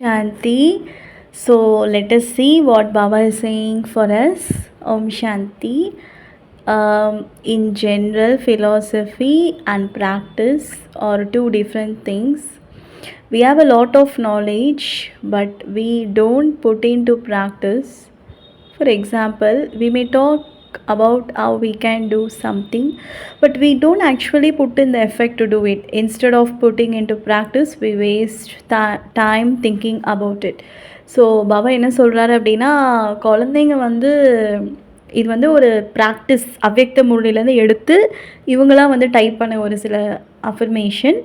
Shanti. So let us see what Baba is saying for us. Om Shanti. Um, in general, philosophy and practice are two different things. We have a lot of knowledge, but we don't put into practice. For example, we may talk about how we can do something, but we don't actually put in the effort to do it. Instead of putting into practice, we waste ta- time thinking about it. So Baba என்ன சொல்கிறாரு அப்படின்னா குழந்தைங்க வந்து இது வந்து ஒரு practice அவ்வக்த முறையிலேருந்து எடுத்து இவங்களாம் வந்து டைப் பண்ண ஒரு சில அஃபர்மேஷன்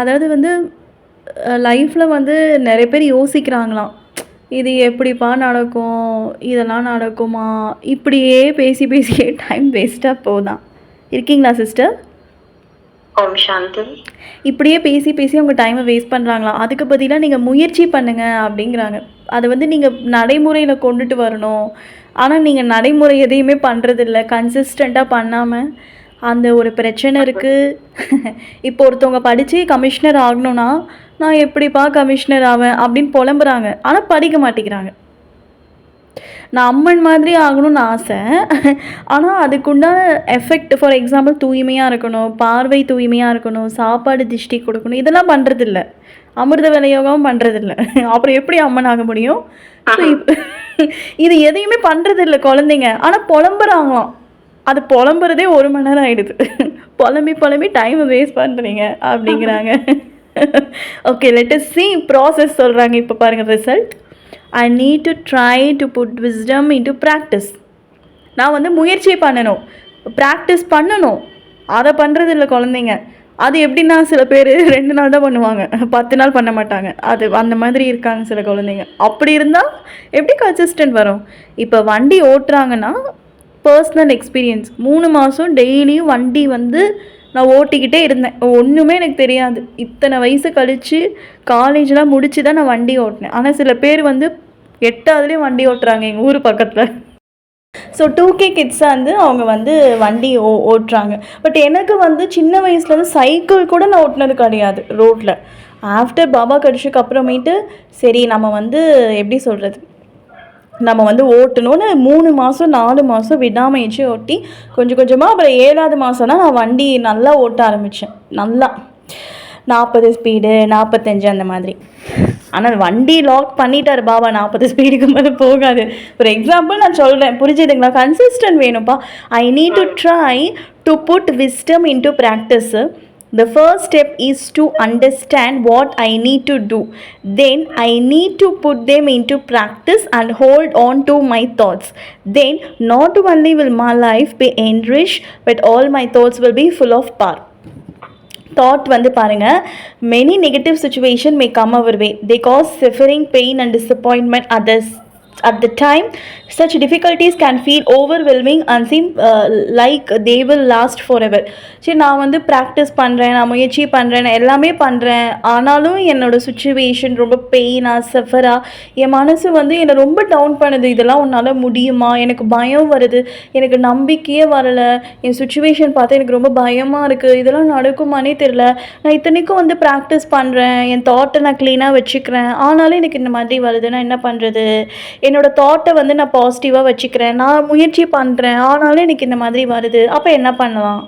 அதாவது வந்து லைஃப்பில் வந்து நிறைய பேர் யோசிக்கிறாங்களாம் இது எப்படிப்பா நடக்கும்? இதெல்லாம் நடக்குமா? இப்படியே பேசி பேசியே டைம் வேஸ்ட்டாக போதான் இருக்கீங்களா சிஸ்டர் ஓம் சாந்தி. இப்படியே பேசி பேசி அவங்க டைமை வேஸ்ட் பண்ணுறாங்களாம் அதுக்கு பதிலாக நீங்கள் முயற்சி பண்ணுங்க அப்படிங்கிறாங்க. அதை வந்து நீங்கள் நடைமுறையில் கொண்டுட்டு வரணும். ஆனால் நீங்கள் நடைமுறை எதையுமே பண்ணுறதில்ல கன்சிஸ்டண்ட்டாக பண்ணாமல் அந்த ஒரு பிரச்சனை இருக்குது இப்போ ஒருத்தவங்க படித்து கமிஷனர் ஆகணும்னா நான் எப்படிப்பா கமிஷனர் ஆவேன் அப்படின்னு புலம்புறாங்க. ஆனால் படிக்க மாட்டேங்கிறாங்க. நான் அம்மன் மாதிரி ஆகணும்னு ஆசை. ஆனால் அதுக்குண்டான எஃபெக்ட் ஃபார் எக்ஸாம்பிள் தூய்மையாக இருக்கணும் பார்வை தூய்மையாக இருக்கணும் சாப்பாடு திஷ்டி கொடுக்கணும் இதெல்லாம் பண்ணுறதில்ல அமிர்த விநியோகம் பண்ணுறதில்ல அப்புறம் எப்படி அம்மன் ஆக முடியும்? இது எதையுமே பண்ணுறதில்ல குழந்தைங்க. ஆனால் புலம்புறாங்களாம். அது புலம்புறதே ஒரு மணி நேரம் ஆயிடுது. புலம்பி புலம்பி டைமை வேஸ்ட் பண்ணுறீங்க அப்படிங்கிறாங்க. ஓகே லெட்டஸ் சி ப்ராசஸ் சொல்கிறாங்க இப்போ பாருங்கள் result I need to try to put wisdom into practice நான் வந்து முயற்சி பண்ணணும். ப்ராக்டிஸ் பண்ணணும். அதை பண்ணுறது இல்லை குழந்தைங்க. அது எப்படின்னா சில பேர் ரெண்டு நாள் தான் பண்ணுவாங்க. பத்து நாள் பண்ண மாட்டாங்க. அது அந்த மாதிரி இருக்காங்க சில குழந்தைங்க. அப்படி இருந்தால் எப்படி கன்சிஸ்டன்ட் வரும்? இப்போ வண்டி ஓட்டுறாங்கன்னா பர்சனல் எக்ஸ்பீரியன்ஸ் மூணு மாதம் டெய்லியும் வண்டி வந்து நான் ஓட்டிக்கிட்டே இருந்தேன். ஒன்றுமே எனக்கு தெரியாது. இத்தனை வயசு கழித்து காலேஜ்லாம் முடிச்சு தான் நான் வண்டி ஓட்டினேன். ஆனால் சில பேர் வந்து எட்டாவதுலேயும் வண்டி ஓட்டுறாங்க எங்கள் ஊர் பக்கத்தில். ஸோ டூ கே கிட்ஸாக வந்து அவங்க வந்து வண்டி ஓ ஓட்டுறாங்க. பட் எனக்கு வந்து சின்ன வயசுலேருந்து சைக்கிள் கூட நான் ஓட்டினது கிடையாது ரோட்டில் ஆஃப்டர் பாபா கடிச்சதுக்கு அப்புறமேட்டு சரி நம்ம வந்து எப்படி சொல்கிறது நம்ம வந்து ஓட்டணும்னு மூணு மாதம் நாலு மாதம் விடாமுயற்சி ஓட்டி கொஞ்சம் கொஞ்சமாக அப்புறம் ஏழாவது மாதம் தான் நான் வண்டி நல்லா ஓட்ட ஆரம்பித்தேன் நல்லா. நாற்பது ஸ்பீடு நாற்பத்தஞ்சு அந்த மாதிரி. ஆனால் வண்டி லாக் பண்ணிட்டார் பாபா. நாற்பது ஸ்பீடுக்கு மேலே போகாது. ஃபார் எக்ஸாம்பிள் நான் சொல்கிறேன் புரிஞ்சுதுங்களா? Consistent வேணும்ப்பா. I need to try to put wisdom into practice The first step is to understand what I need to do. Then I need to put them into practice and hold on to my thoughts. Then not only will my life be enriched, but all my thoughts will be full of power. That வந்து பாருங்க many negative situation may come our way they cause suffering pain and disappointment others at the time such difficulties can feel overwhelming and seem uh, like they will last forever. சரி நான் வந்து practice பண்ணுறேன் நான் முயற்சி பண்ணுறேன் நான் எல்லாமே பண்ணுறேன் ஆனாலும் என்னோடய சுச்சுவேஷன் ரொம்ப பெயினாக சஃபராக என் மனசு வந்து என்னை ரொம்ப டவுன் பண்ணுது. இதெல்லாம் உன்னால் முடியுமா? எனக்கு பயம் வருது. எனக்கு நம்பிக்கையே வரலை. என் சுச்சுவேஷன் பார்த்து எனக்கு ரொம்ப பயமாக இருக்குது இதெல்லாம் நடக்குமானே தெரில நான் இத்தனைக்கும் வந்து ப்ராக்டிஸ் பண்ணுறேன் என் தாட்டை நான் க்ளீனாக வச்சுக்கிறேன். ஆனாலும் எனக்கு இந்த மாதிரி வருது. நான் என்ன பண்ணுறது என்னோட தாட்டை வந்து நான் பாசிட்டிவாக வச்சுக்கிறேன். நான் முயற்சி பண்ணுறேன் ஆனாலும் எனக்கு இந்த மாதிரி வருது. அப்போ என்ன பண்ணலாம்?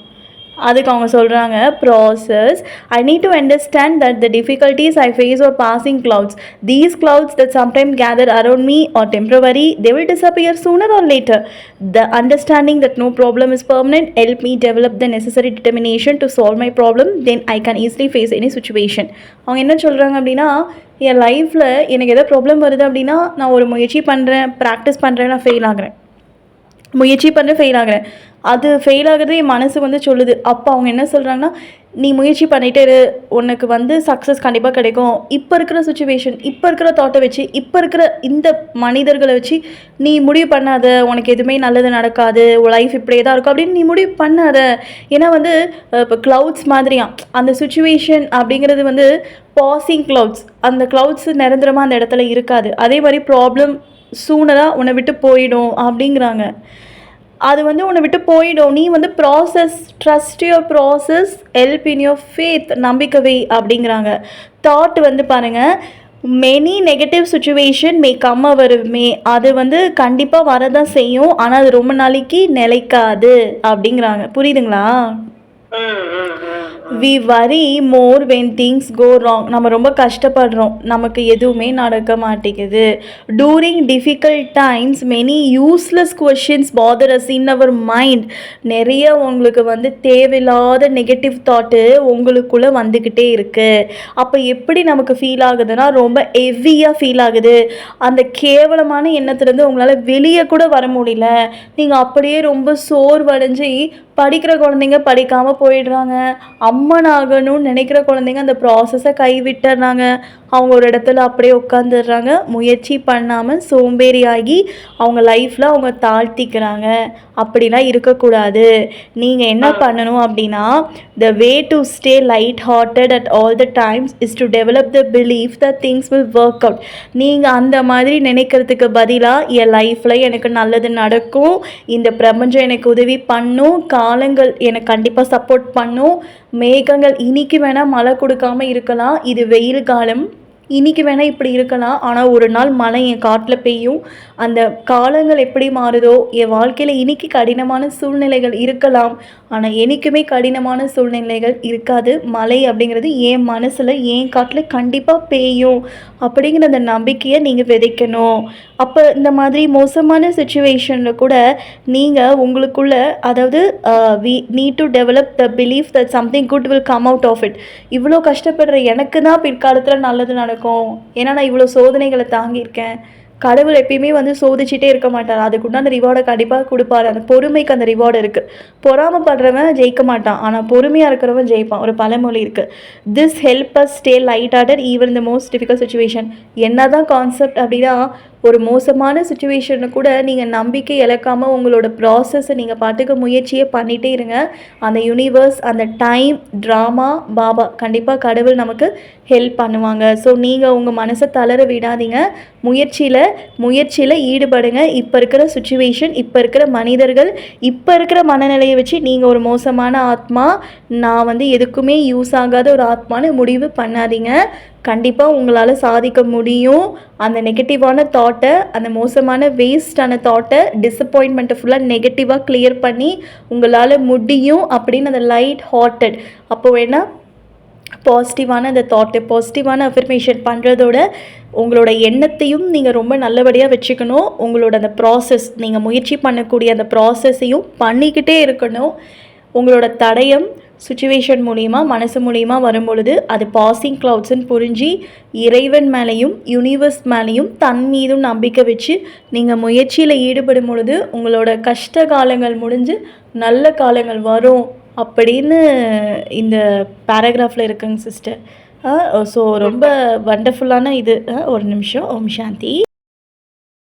அதுக்கு அவங்க சொல்கிறாங்க process I need to understand that the difficulties I face or passing clouds these clouds that sometime gather around me are temporary they will disappear sooner or later the understanding that no problem is permanent help me develop the necessary determination to solve my problem then I can easily face any situation அவங்க என்ன சொல்கிறாங்க அப்படின்னா என் லைஃப்பில் எனக்கு எதாவது problem வருது அப்படின்னா நான் ஒரு முயற்சி பண்ணுறேன் ப்ராக்டிஸ் பண்ணுறேன் நான் ஃபெயில் ஆகிறேன் முயற்சி பண்ணுறேன் ஃபெயில் ஆகிறேன் அது ஃபெயில் ஆகுறது என் மனசு வந்து சொல்லுது. அப்போ அவங்க என்ன சொல்கிறாங்கன்னா நீ முயற்சி பண்ணிட்டே இரு. உனக்கு வந்து சக்ஸஸ் கண்டிப்பாக கிடைக்கும். இப்போ இருக்கிற சுச்சுவேஷன் இப்போ இருக்கிற தாட்டை வச்சு இப்போ இருக்கிற இந்த மனிதர்களை வச்சு நீ முடிவு பண்ணாத. உனக்கு எதுவுமே நல்லது நடக்காது. உன் லைஃப் இப்படியே தான் இருக்கும். அப்படின்னு நீ முடிவு பண்ணாத. ஏன்னா வந்து இப்போ க்ளவுட்ஸ் மாதிரியாம். அந்த சுச்சுவேஷன் அப்படிங்கிறது வந்து பாசிங் க்ளவுட்ஸ் அந்த க்ளவுட்ஸ் நிரந்தரமாக அந்த இடத்துல இருக்காது. அதே மாதிரி ப்ராப்ளம் சூனராக உன்னை விட்டு போயிடும் அப்படிங்கிறாங்க. அது வந்து உன்னை விட்டு போயிடும். நீ வந்து process trust your process help in your faith நம்பிக்கவை அப்படிங்கிறாங்க. தாட் வந்து பாருங்கள் many negative situation may come our may அது வந்து கண்டிப்பாக வரதான் செய்யும். ஆனால் அது ரொம்ப நாளைக்கு நிலைக்காது அப்படிங்கிறாங்க. புரியுதுங்களா? We worry more when things go wrong நம்ம ரொம்ப கஷ்டப்படுறோம். நமக்கு எதுவுமே நடக்க மாட்டேங்குது. During difficult times many useless questions bother us in our mind நிறைய உங்களுக்கு வந்து தேவையில்லாத நெகட்டிவ் தாட்டு உங்களுக்குள்ளே வந்துக்கிட்டே இருக்குது அப்போ எப்படி நமக்கு ஃபீல் ஆகுதுன்னா ரொம்ப ஹெவியாக ஃபீல் ஆகுது. அந்த கேவலமான எண்ணத்துலேருந்து உங்களால் வெளியே கூட வர முடியல. நீங்கள் அப்படியே ரொம்ப சோர்வடைஞ்சு படிக்கிற குழந்தைங்க படிக்காமல் போயிடுறாங்க. அம்மன் ஆகணும்னு நினைக்கிற குழந்தைங்க அந்த ப்ராசஸை கைவிட்டுறாங்க அவங்க ஒரு இடத்துல அப்படியே உட்காந்துடுறாங்க முயற்சி பண்ணாமல் சோம்பேறியாகி அவங்க லைஃப்பில் அவங்க தாழ்த்திக்கிறாங்க. அப்படிலாம் இருக்கக்கூடாது. நீங்கள் என்ன பண்ணணும் அப்படின்னா the way to stay light hearted at all the times is to develop the belief the things will work out நீங்கள் அந்த மாதிரி நினைக்கிறதுக்கு பதிலாக என் லைஃப்பில் எனக்கு நல்லது நடக்கும். இந்த பிரபஞ்சம் எனக்கு உதவி பண்ணும். காலங்கள் எனக்கு கண்டிப்பாக சப்போர்ட் பண்ணும். மேகங்கள் இன்னைக்கு வேணால் மழை கொடுக்காம இருக்கலாம். இது வெயில் காலம். இன்னைக்கு வேணால் இப்படி இருக்கலாம். ஆனால் ஒரு நாள் மழை என் காட்டில் பெய்யும். அந்த காலங்கள் எப்படி மாறுதோ என் வாழ்க்கையில் இன்றைக்கி கடினமான சூழ்நிலைகள் இருக்கலாம். ஆனால் என்றைக்குமே கடினமான சூழ்நிலைகள் இருக்காது. மழை அப்படிங்கிறது என் மனசில் என் காட்டில் கண்டிப்பாக பெய்யும். அப்படிங்கிற அந்த நம்பிக்கையை நீங்கள் விதைக்கணும். அப்போ இந்த மாதிரி மோசமான சுச்சுவேஷனில் கூட நீங்கள் உங்களுக்குள்ள அதாவது we need to develop the belief that something good will come out of it இவ்வளோ கஷ்டப்படுற எனக்கு தான் பிற்காலத்தில் நல்லது நடக்கும். ஏன்னா நான் இவ்வளோ சோதனைகளை தாங்கியிருக்கேன் கடவுள் எப்பயுமே வந்து சோதிச்சுட்டே இருக்க மாட்டார். அதுக்குண்டான ரிவார்டை கண்டிப்பாக கொடுப்பாரு. அந்த பொறுமைக்கு அந்த ரிவார்டு இருக்குது பொறாமப்படுறவன் ஜெயிக்க மாட்டான். ஆனால் பொறுமையாக இருக்கிறவன் ஜெயிப்பான். ஒரு பழமொழி இருக்குது this help us stay light hearted even the most difficult situation என்ன தான் கான்செப்ட் அப்படின்னா ஒரு மோசமான சுச்சுவேஷனை கூட நீங்கள் நம்பிக்கை இழக்காமல் உங்களோட ப்ராசஸை நீங்கள் பாட்டுக்கு முயற்சியே பண்ணிகிட்டே இருங்க. அந்த யூனிவர்ஸ் அந்த டைம் ட்ராமா பாபா கண்டிப்பாக கடவுள் நமக்கு ஹெல்ப் பண்ணுவாங்க. ஸோ நீங்கள் உங்கள் மனசை தளர விடாதீங்க. முயற்சியில் முயற்சியில் ஈடுபடுங்க. இப்போ இருக்கிற சுச்சுவேஷன் இப்போ இருக்கிற மனிதர்கள் இப்போ இருக்கிற மனநிலையை வச்சு நீங்கள் ஒரு மோசமான ஆத்மா நான் வந்து எதுக்குமே யூஸ் ஆகாத ஒரு ஆத்மான்னு முடிவு பண்ணாதீங்க. கண்டிப்பாக உங்களால் சாதிக்க முடியும். அந்த நெகட்டிவான தாட்டை அந்த மோசமான வேஸ்டான தாட்டை டிசப்பாயின்மெண்ட்டை ஃபுல்லாக நெகட்டிவாக கிளியர் பண்ணி உங்களால் முடியும் அப்படின்னு அந்த லைட் ஹார்ட்டட் அப்போ வேணால் பாசிட்டிவான அந்த தாட்டு பாசிட்டிவான அஃபர்மேஷன் பண்ணுறதோட உங்களோட எண்ணத்தையும் நீங்கள் ரொம்ப நல்லபடியாக வச்சுக்கணும். உங்களோட அந்த ப்ராசஸ் நீங்கள் முயற்சி பண்ணக்கூடிய அந்த ப்ராசஸையும் பண்ணிக்கிட்டே இருக்கணும். உங்களோட தடயம் சுச்சுவேஷன் மூலிமா மனசு மூலிமா வரும்பொழுது அது பாசிங் க்ளவுட்ஸ்ன்னு புரிஞ்சு இறைவன் மேலேயும் யூனிவர்ஸ் மேலேயும் தன் மீதும் நம்பிக்கை வச்சு நீங்கள் முயற்சியில் ஈடுபடும் பொழுது உங்களோட கஷ்ட காலங்கள் முடிஞ்சு நல்ல காலங்கள் வரும் அப்படின்னு இந்த பேராகிராஃபில் இருக்குங்க சிஸ்டர் ஸோ ரொம்ப வண்டர்ஃபுல்லான இது. ஒரு நிமிஷம். ஓம் சாந்தி.